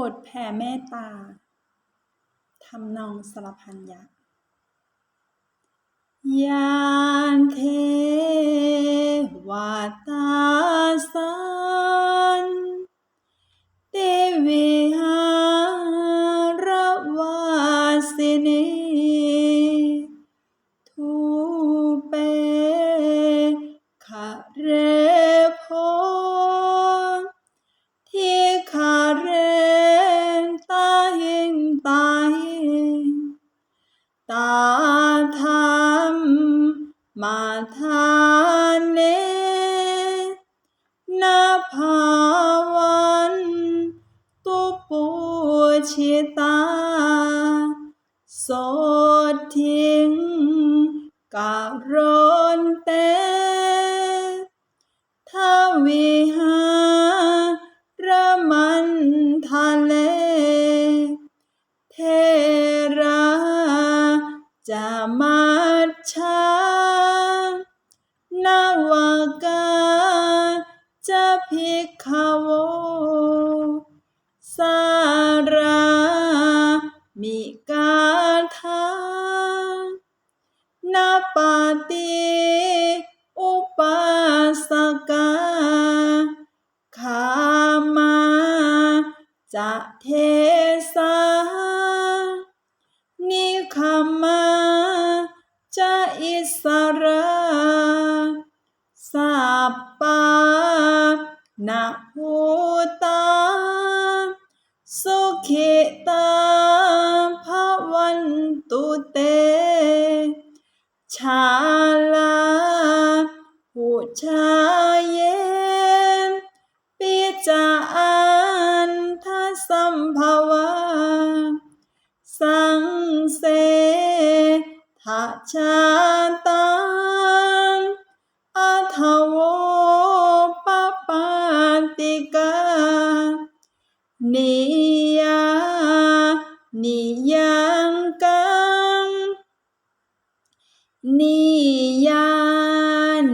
บทแผ่เมตตาทำนองสรพันยักษ์ยานเทวตาสันเตวิหารวาสินีทูเปขะเรพ มาทานเนนาภาวันตุปูชิตา โสทิ้งกะโรนเตทวิหารมันทะเล เทราจะมาชา จะพิกขโวสารามิกาทานาปาติอุปาสกาขามาจะเทสานิคามาจะอิสราสัปป นะภูตา สุขิตาภวันตุเต ชาลาผู้ชาเยนปิจาอันทสัมภวาสังเสทะชา กานิยานิยังกังนิยา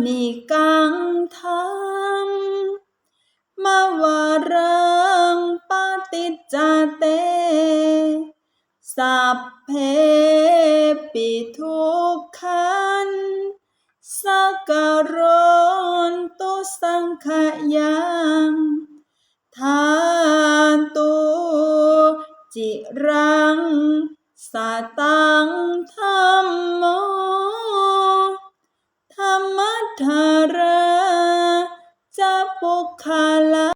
นิกังธรรมมวรังปฏิจจเต สัพเพปิทุกขันสักกะโรนตุ สังขยังทานตุจิรังสตังธรรมโมธรรมธาราจะปุคคาลา